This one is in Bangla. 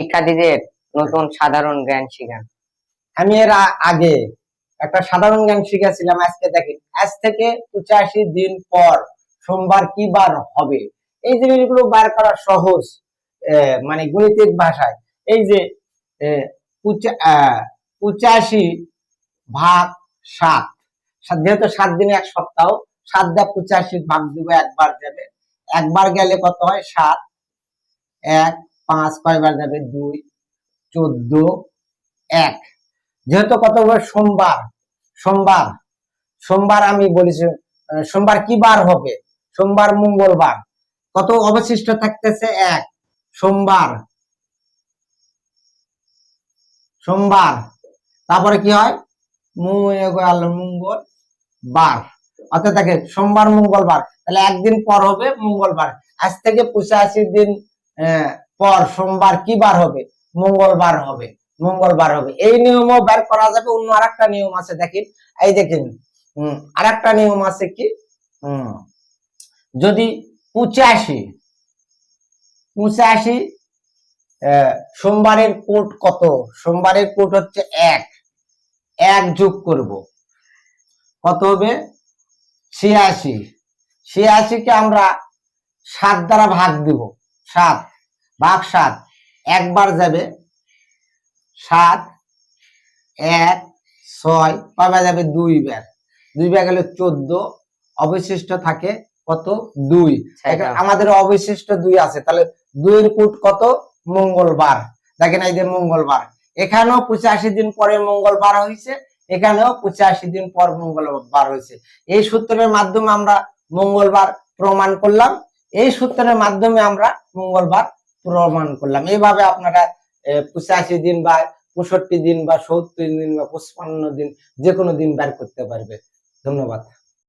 শিক্ষার্থীদের নতুন সাধারণ জ্ঞান শিখান। আমি এর আগে একটা সাধারণ জ্ঞান শিখেছিলাম আজকে দেখেন। আজ থেকে পঁচাশি দিন পর সোমবার কি বার হবে? এই জিনিসগুলো বার করা সহজ মানে গণিতিক ভাষায়। এই যে পঁচাশি ভাগ সাত- যেহেতু সাত দিনে এক সপ্তাহ, সাত দা পঁচাশি ভাগ দিব একবার যাবে একবার গেলে কত হয়? সাত, এক পাঁচ কয়বার যাবে দুই, চোদ্দ, এক। যেহেতু কত সোমবার। সোমবার। সোমবার আমি বলেছি সোমবার কি বার হবে? সোমবার, মঙ্গলবার। কত অবশিষ্ট থাকতেছে? এক। সোমবার। সোমবার। তারপরে কি হয়? মঙ্গল বার অর্থাৎ দেখে সোমবার, মঙ্গলবার। তাহলে একদিন পর হবে মঙ্গলবার। আজ থেকে পঁচাশি দিন পর সোমবার কি বার হবে? মঙ্গলবার হবে। মঙ্গলবার হবে। এই নিয়মও বের করা যাবে। অন্য আরেকটা নিয়ম আছে, দেখেন। এই দেখেন আরেকটা নিয়ম আছে কি? যদি পঁচাশি পঁচাশি সোমবারের কোট কত? সোমবারের কোট হচ্ছে এক। এক যোগ করব। কত হবে? ছিয়াশি। ছিয়াশিকে আমরা সাত দ্বারা ভাগ দিব। সাত। ভাগ সাত একবার যাবে। সাত এক ছয় কয়বার যাবে? দুই বার দুই বার গেলে চোদ্দ। অবশিষ্ট থাকে কত? দুই। আমাদের অবশিষ্ট দুই আছে। তাহলে দুইয়ের কুট কত? মঙ্গলবার। দেখেন এই যে মঙ্গলবার। এখানেও পঁচাশি দিন পরে মঙ্গলবার হয়েছে। এখানেও পঁচাশি দিন পর মঙ্গলবার হয়েছে। এই সূত্রের মাধ্যমে আমরা মঙ্গলবার প্রমাণ করলাম। এই সূত্রের মাধ্যমে আমরা মঙ্গলবার প্রমাণ করলাম। এইভাবে আপনারা পঁচাশি দিন বা পঁয়ষট্টি দিন বা সত্তর দিন বা পঁচপান্ন দিন যে কোনো দিন বের করতে পারবে। ধন্যবাদ।